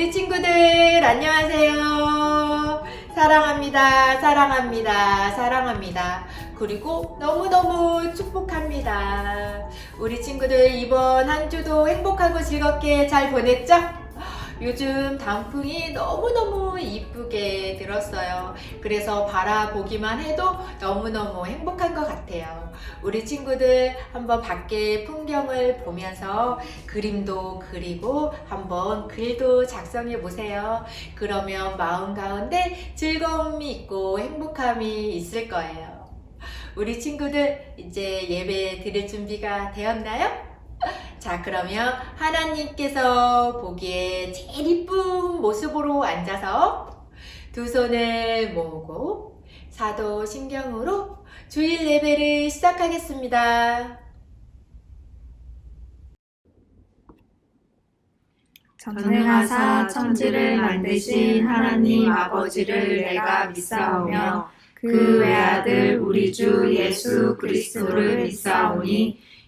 우리 친구들 안녕하세요. 사랑합니다. 사랑합니다. 사랑합니다. 그리고 너무너무 축복합니다. 우리 친구들 이번 한 주도 행복하고 즐겁게 잘 보냈죠? 요즘 단풍이 너무너무 이쁘게 들었어요. 그래서 바라보기만 해도 너무너무 행복한 것 같아요. 우리 친구들 한번 밖에 풍경을 보면서 그림도 그리고 한번 글도 작성해 보세요. 그러면 마음 가운데 즐거움이 있고 행복함이 있을 거예요. 우리 친구들 이제 예배 드릴 준비가 되었나요? 자, 그러면 하나님께서 보기에 제일 이쁜 모습으로 앉아서 두 손을 모으고 사도 신경으로 주일 예배를 시작하겠습니다. 전능하사 천지를 만드신 하나님 아버지를 내가 믿사오며 그 외아들 우리 주 예수 그리스도를 믿사오니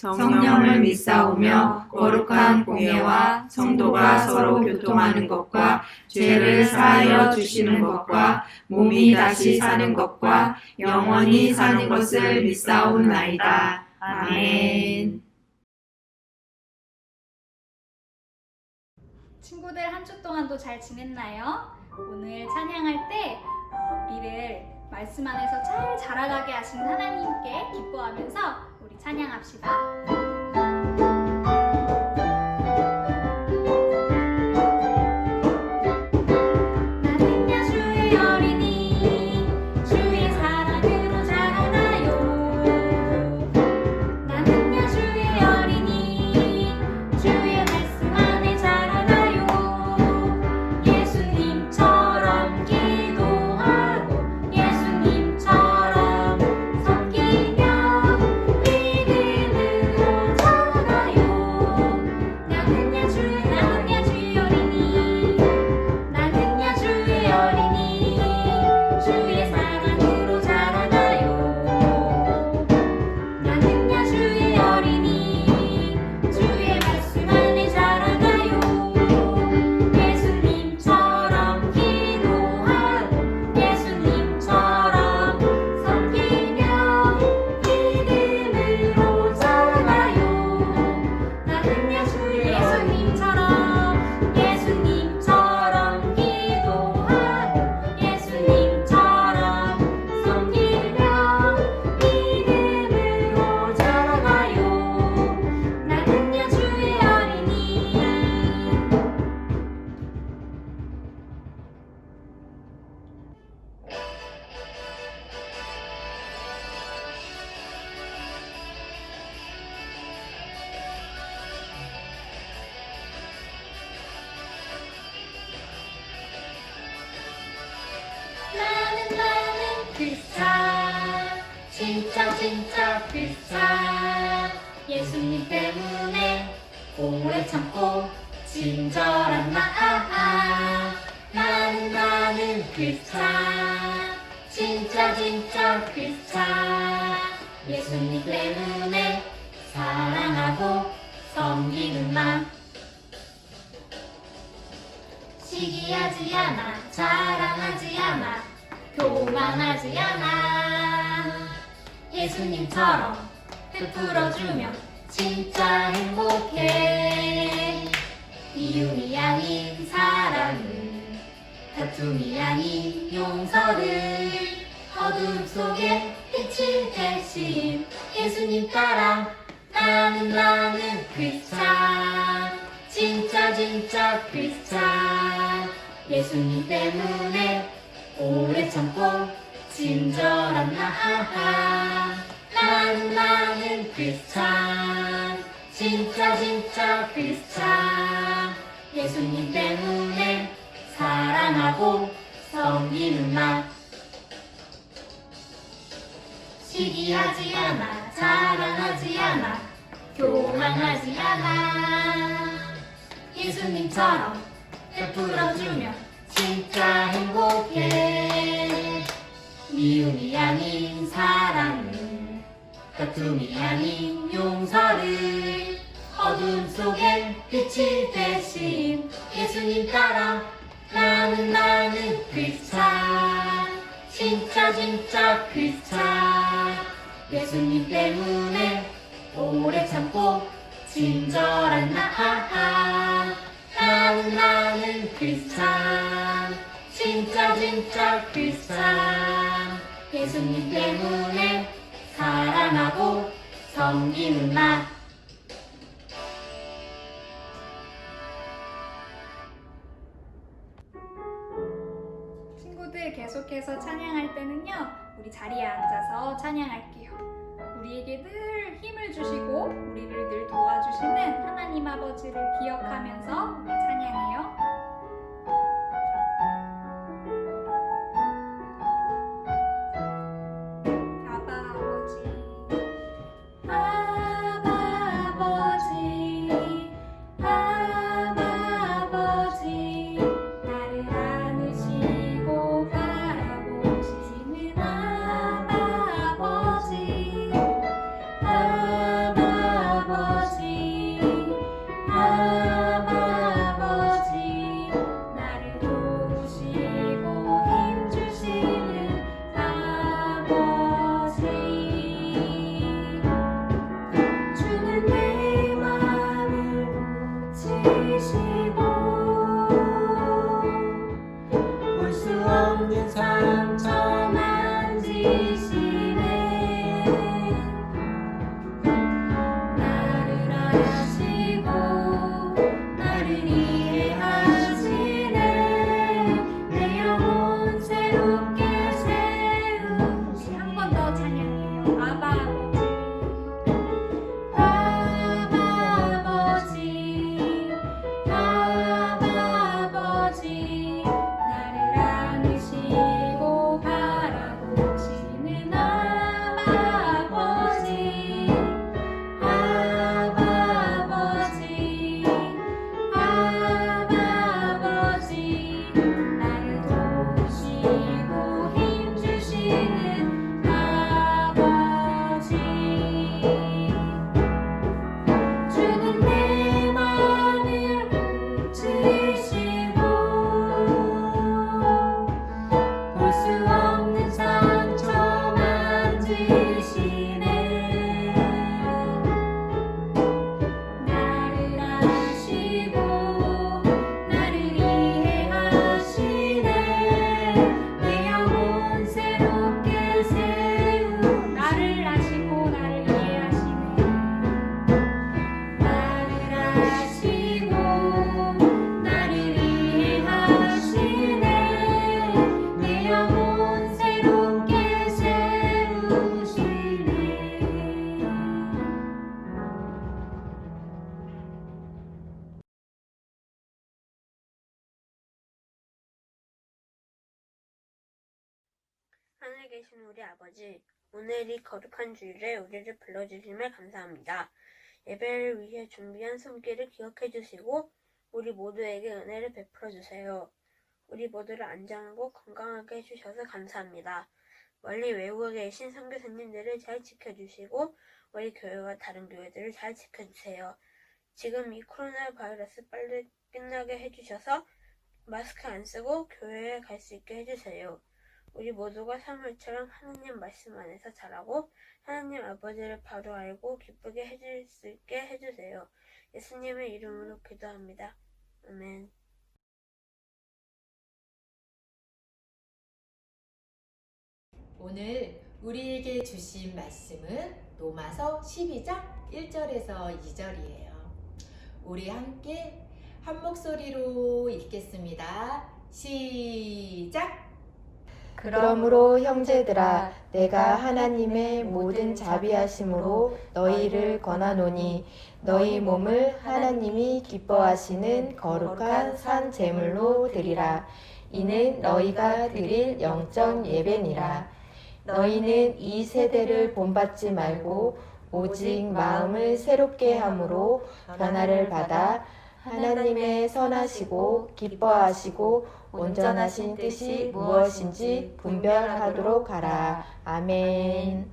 성령을 믿사오며 거룩한 공예와 성도가 서로 교통하는 것과 죄를 사하여 주시는 것과 몸이 다시 사는 것과 영원히 사는 것을 믿사옵나이다. 아멘. 친구들 한 주 동안도 잘 지냈나요? 오늘 찬양할 때 어, 우리를 말씀 안에서 잘 자라가게 하신 하나님께 기뻐하면서 우리 찬양합시다. 오래 참고 친절한 나 나는 나는 크리스찬 진짜 진짜 크리스찬 예수님 때문에 사랑하고 섬기는 나 시기하지 않아 자랑하지 않아 교만하지 않아. 예수님처럼 베풀어주면 진짜 행복해. 이윤이 아닌 사랑을 다툼이 아닌 용서를. 어둠 속에 빛을 대신 예수님 따라 나는 나는 크리스찬. 진짜 진짜 크리스찬. 예수님 때문에 오래 참고 친절한 나 나는 크리스찬 진짜 진짜 크리스찬 예수님 때문에 사랑하고 섬기는 나 시기하지 않아 자랑하지 않아 교만하지 않아. 예수님처럼 베풀어주면 진짜 행복해. 미움이 아닌 사랑을 다툼이 아닌 용서를. 어둠 속엔 빛이 되신 예수님 따라 나는 나는 크리스찬. 진짜 진짜 크리스찬. 예수님 때문에 오래 참고 친절한 나 하하. 나는 나는 크리스찬. 진짜 진짜 크리스찬. 예수님 때문에 사랑하고 섬기는 나 친구들 계속해서 찬양할 때는요 우리 자리에 앉아서 찬양할게요. 우리에게 늘 힘을 주시고 우리를 늘 도와주시는 하나님 아버지를 기억하면서 찬양해요 없 계신 우리 아버지, 오늘 이 거룩한 주일에 우리를 불러주심에 감사합니다. 예배를 위해 준비한 손길을 기억해 주시고, 우리 모두에게 은혜를 베풀어 주세요. 우리 모두를 안전하고 건강하게 해주셔서 감사합니다. 멀리 외국에 계신 선교사님들을 잘 지켜주시고, 우리 교회와 다른 교회들을 잘 지켜주세요. 지금 이 코로나 바이러스 빨리 끝나게 해주셔서 마스크 안 쓰고 교회에 갈 수 있게 해주세요. 우리 모두가 사물처럼 하나님 말씀 안에서 자라고 하나님 아버지를 바로 알고 기쁘게 해줄 수 있게 해주세요. 예수님의 이름으로 기도합니다. 아멘. 오늘 우리에게 주신 말씀은 로마서 12장 1절에서 2절이에요. 우리 함께 한 목소리로 읽겠습니다. 시작! 그러므로 형제들아 내가 하나님의 모든 자비하심으로 너희를 권하노니 너희 몸을 하나님이 기뻐하시는 거룩한 산 제물로 드리라. 이는 너희가 드릴 영적 예배니라. 너희는 이 세대를 본받지 말고 오직 마음을 새롭게 함으로 변화를 받아 하나님의 선하시고 기뻐하시고 온전하신 뜻이 무엇인지 분별하도록 하라. 아멘.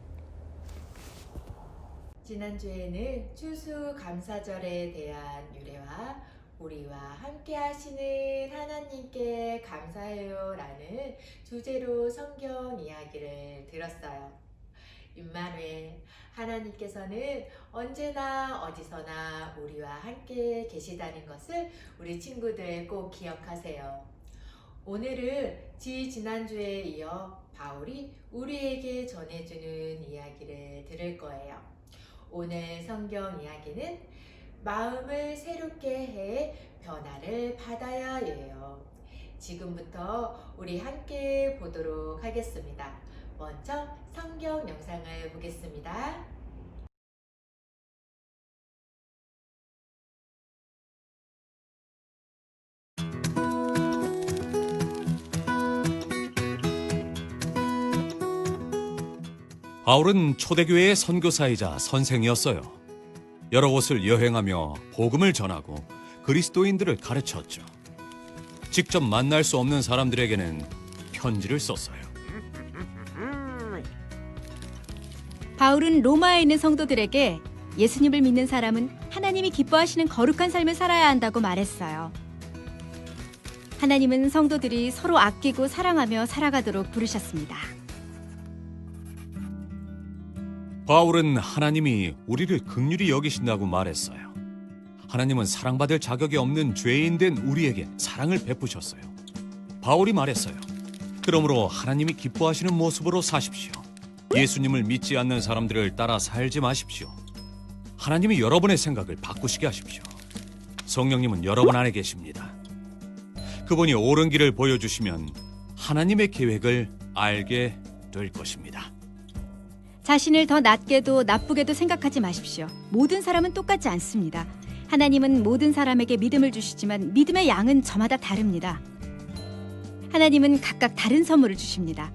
지난주에는 추수 감사절에 대한 유래와 우리와 함께 하시는 하나님께 감사해요 라는 주제로 성경 이야기를 들었어요. 임마누엘 하나님께서는 언제나 어디서나 우리와 함께 계시다는 것을 우리 친구들 꼭 기억하세요. 오늘은 지 지난주에 이어 바울이 우리에게 전해주는 이야기를 들을 거예요. 오늘 성경 이야기는 마음을 새롭게 해 변화를 받아야 해요. 지금부터 우리 함께 보도록 하겠습니다. 먼저 성경 영상을 보겠습니다. 바울은 초대교회의 선교사이자 선생이었어요. 여러 곳을 여행하며 복음을 전하고 그리스도인들을 가르쳤죠. 직접 만날 수 없는 사람들에게는 편지를 썼어요. 바울은 로마에 있는 성도들에게 예수님을 믿는 사람은 하나님이 기뻐하시는 거룩한 삶을 살아야 한다고 말했어요. 하나님은 성도들이 서로 아끼고 사랑하며 살아가도록 부르셨습니다. 바울은 하나님이 우리를 극률히 여기신다고 말했어요. 하나님은 사랑받을 자격이 없는 죄인 된 우리에게 사랑을 베푸셨어요. 바울이 말했어요. 그러므로 하나님이 기뻐하시는 모습으로 사십시오. 예수님을 믿지 않는 사람들을 따라 살지 마십시오. 하나님이 여러분의 생각을 바꾸시게 하십시오. 성령님은 여러분 안에 계십니다. 그분이 옳은 길을 보여주시면 하나님의 계획을 알게 될 것입니다. 자신을 더 낮게도 나쁘게도 생각하지 마십시오. 모든 사람은 똑같지 않습니다. 하나님은 모든 사람에게 믿음을 주시지만 믿음의 양은 저마다 다릅니다. 하나님은 각각 다른 선물을 주십니다.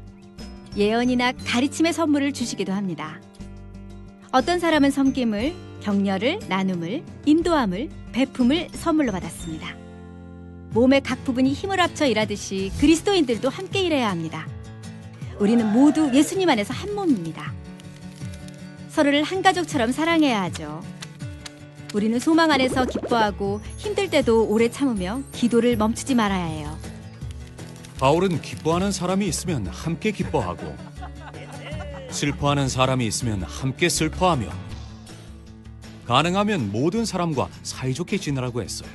예언이나 가르침의 선물을 주시기도 합니다. 어떤 사람은 섬김을, 격려를, 나눔을, 인도함을, 베품을 선물로 받았습니다. 몸의 각 부분이 힘을 합쳐 일하듯이 그리스도인들도 함께 일해야 합니다. 우리는 모두 예수님 안에서 한 몸입니다. 서로를 한 가족처럼 사랑해야 하죠. 우리는 소망 안에서 기뻐하고 힘들 때도 오래 참으며 기도를 멈추지 말아야 해요. 바울은 기뻐하는 사람이 있으면 함께 기뻐하고 슬퍼하는 사람이 있으면 함께 슬퍼하며 가능하면 모든 사람과 사이좋게 지내라고 했어요.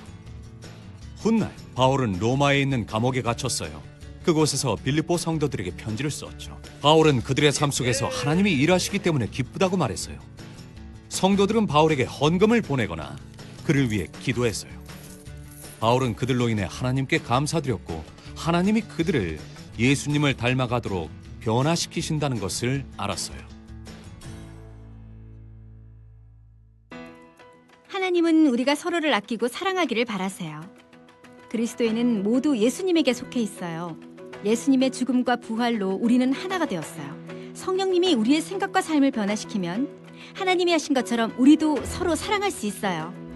훗날 바울은 로마에 있는 감옥에 갇혔어요. 그곳에서 빌립보 성도들에게 편지를 썼죠. 바울은 그들의 삶 속에서 하나님이 일하시기 때문에 기쁘다고 말했어요. 성도들은 바울에게 헌금을 보내거나 그를 위해 기도했어요. 바울은 그들로 인해 하나님께 감사드렸고 하나님이 그들을 예수님을 닮아가도록 변화시키신다는 것을 알았어요. 하나님은 우리가 서로를 아끼고 사랑하기를 바라세요. 그리스도인은 모두 예수님에게 속해 있어요. 예수님의 죽음과 부활로 우리는 하나가 되었어요. 성령님이 우리의 생각과 삶을 변화시키면 하나님이 하신 것처럼 우리도 서로 사랑할 수 있어요.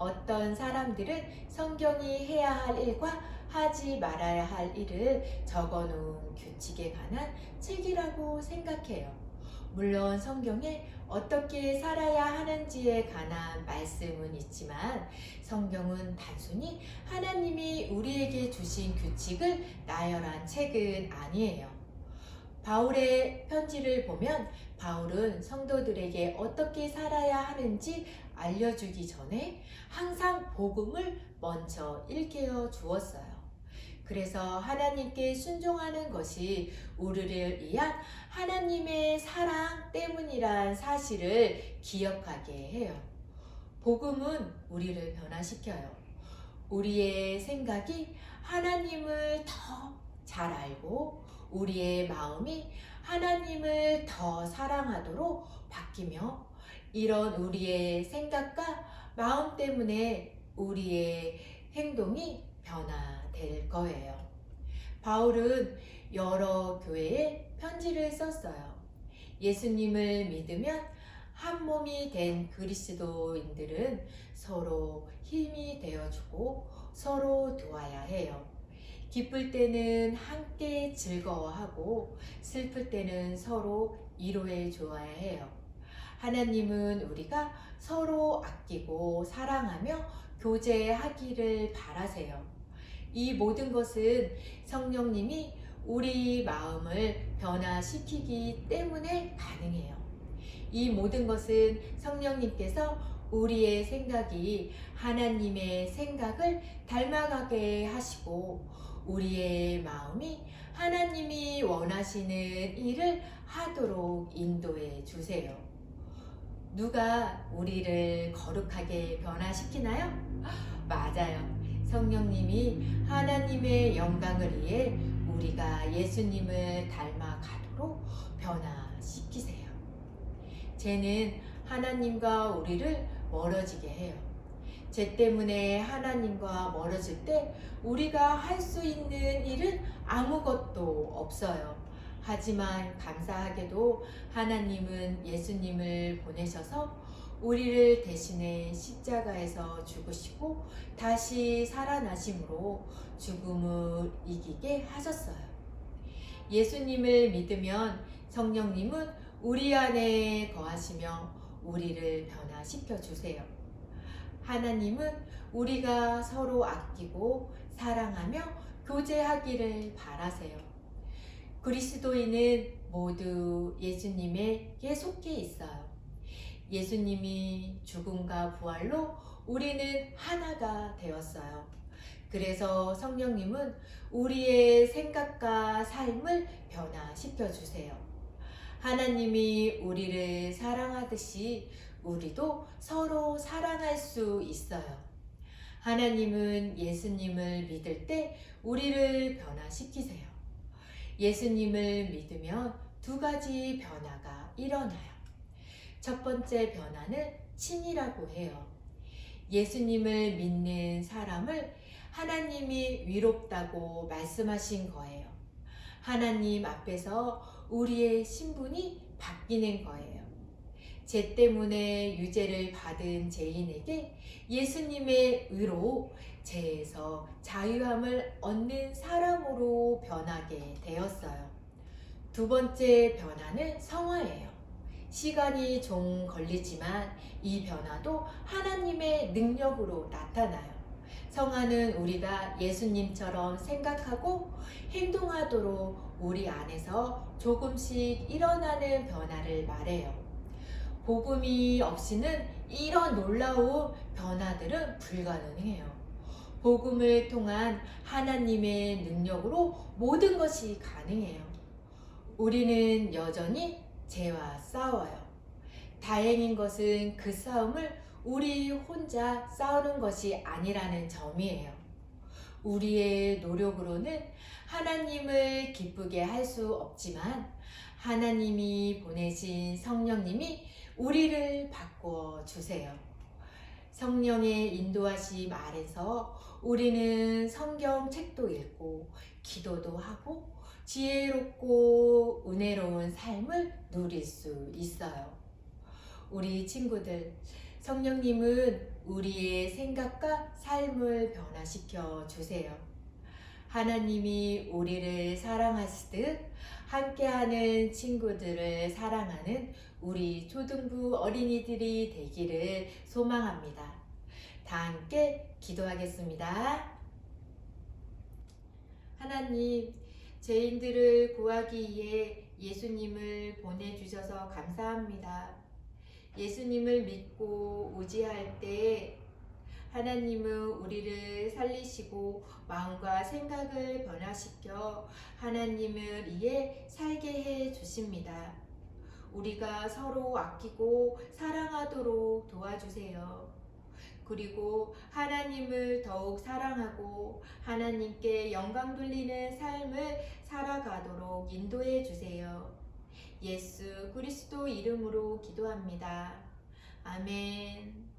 어떤 사람들은 성경이 해야 할 일과 하지 말아야 할 일을 적어 놓은 규칙에 관한 책이라고 생각해요. 물론 성경에 어떻게 살아야 하는지에 관한 말씀은 있지만 성경은 단순히 하나님이 우리에게 주신 규칙을 나열한 책은 아니에요. 바울의 편지를 보면 바울은 성도들에게 어떻게 살아야 하는지 알려주기 전에 항상 복음을 먼저 일깨워 주었어요. 그래서 하나님께 순종하는 것이 우리를 위한 하나님의 사랑 때문이란 사실을 기억하게 해요. 복음은 우리를 변화시켜요. 우리의 생각이 하나님을 더 잘 알고 우리의 마음이 하나님을 더 사랑하도록 바뀌며 이런 우리의 생각과 마음 때문에 우리의 행동이 변화될 거예요. 바울은 여러 교회에 편지를 썼어요. 예수님을 믿으면 한 몸이 된 그리스도인들은 서로 힘이 되어주고 서로 도와야 해요. 기쁠 때는 함께 즐거워하고 슬플 때는 서로 위로해 주어야 해요. 하나님은 우리가 서로 아끼고 사랑하며 교제하기를 바라세요. 이 모든 것은 성령님이 우리 마음을 변화시키기 때문에 가능해요. 이 모든 것은 성령님께서 우리의 생각이 하나님의 생각을 닮아가게 하시고 우리의 마음이 하나님이 원하시는 일을 하도록 인도해 주세요. 누가 우리를 거룩하게 변화시키나요? 맞아요. 성령님이 하나님의 영광을 위해 우리가 예수님을 닮아가도록 변화시키세요. 죄는 하나님과 우리를 멀어지게 해요. 죄 때문에 하나님과 멀어질 때 우리가 할 수 있는 일은 아무것도 없어요. 하지만 감사하게도 하나님은 예수님을 보내셔서 우리를 대신해 십자가에서 죽으시고 다시 살아나심으로 죽음을 이기게 하셨어요. 예수님을 믿으면 성령님은 우리 안에 거하시며 우리를 변화시켜 주세요. 하나님은 우리가 서로 아끼고 사랑하며 교제하기를 바라세요. 그리스도인은 모두 예수님에게 속해 있어요. 예수님이 죽음과 부활로 우리는 하나가 되었어요. 그래서 성령님은 우리의 생각과 삶을 변화시켜 주세요. 하나님이 우리를 사랑하듯이 우리도 서로 사랑할 수 있어요. 하나님은 예수님을 믿을 때 우리를 변화시키세요. 예수님을 믿으면 두 가지 변화가 일어나요. 첫 번째 변화는 친이라고 해요. 예수님을 믿는 사람을 하나님이 위롭다고 말씀하신 거예요. 하나님 앞에서 우리의 신분이 바뀌는 거예요. 죄 때문에 유죄를 받은 죄인에게 예수님의 의로 죄에서 자유함을 얻는 사람으로 변하게 되었어요. 두 번째 변화는 성화예요. 시간이 좀 걸리지만 이 변화도 하나님의 능력으로 나타나요. 성화는 우리가 예수님처럼 생각하고 행동하도록 우리 안에서 조금씩 일어나는 변화를 말해요. 복음이 없이는 이런 놀라운 변화들은 불가능해요. 복음을 통한 하나님의 능력으로 모든 것이 가능해요. 우리는 여전히 죄와 싸워요. 다행인 것은 그 싸움을 우리 혼자 싸우는 것이 아니라는 점이에요. 우리의 노력으로는 하나님을 기쁘게 할 수 없지만 하나님이 보내신 성령님이 우리를 바꾸어 주세요. 성령의 인도하심 아래서 우리는 성경 책도 읽고 기도도 하고 지혜롭고 은혜로운 삶을 누릴 수 있어요. 우리 친구들, 성령님은 우리의 생각과 삶을 변화시켜 주세요. 하나님이 우리를 사랑하시듯 함께하는 친구들을 사랑하는 우리 초등부 어린이들이 되기를 소망합니다. 다 함께 기도하겠습니다. 하나님, 죄인들을 구하기 위해 예수님을 보내주셔서 감사합니다. 예수님을 믿고 의지할 때 하나님은 우리를 살리시고 마음과 생각을 변화시켜 하나님을 위해 살게 해 주십니다. 우리가 서로 아끼고 사랑하도록 도와주세요. 그리고 하나님을 더욱 사랑하고 하나님께 영광 돌리는 삶을 살아가도록 인도해 주세요. 예수 그리스도 이름으로 기도합니다. 아멘.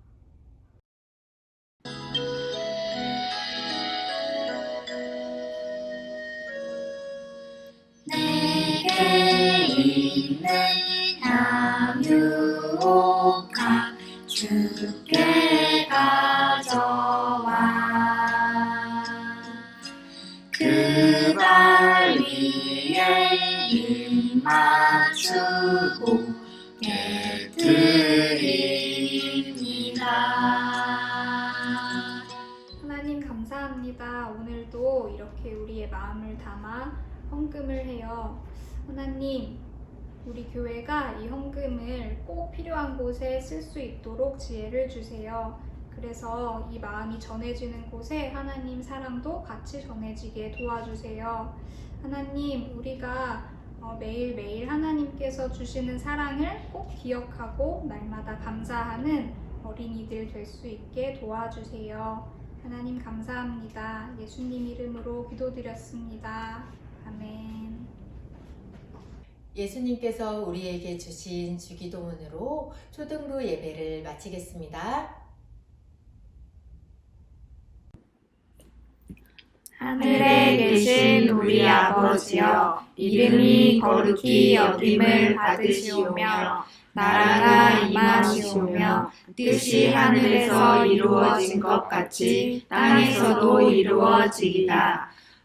내게 있는 양육하 주께 가져와 그발 위에 입 맞추고 깨뜨립니다. 하나님 감사합니다. 오늘도 이렇게 우리의 마음을 담아 헌금을 해요. 하나님 우리 교회가 이 헌금을 꼭 필요한 곳에 쓸 수 있도록 지혜를 주세요. 그래서 이 마음이 전해지는 곳에 하나님 사랑도 같이 전해지게 도와주세요. 하나님, 우리가 어, 매일매일 하나님께서 주시는 사랑을 꼭 기억하고 날마다 감사하는 어린이들 될 수 있게 도와주세요. 하나님 감사합니다. 예수님 이름으로 기도드렸습니다. 아멘. 예수님께서 우리에게 주신 주기도문으로 초등부 예배를 마치겠습니다. 하늘에 계신 우리 아버지여 이름이 거룩히 여김을 받으시오며 나라가 임하시오며 뜻이 하늘에서 이루어진 것 같이 땅에서도 이루어지이다.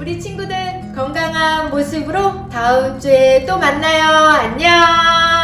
우리 친구들 건강한 모습으로 다음 주에 또 만나요. 안녕!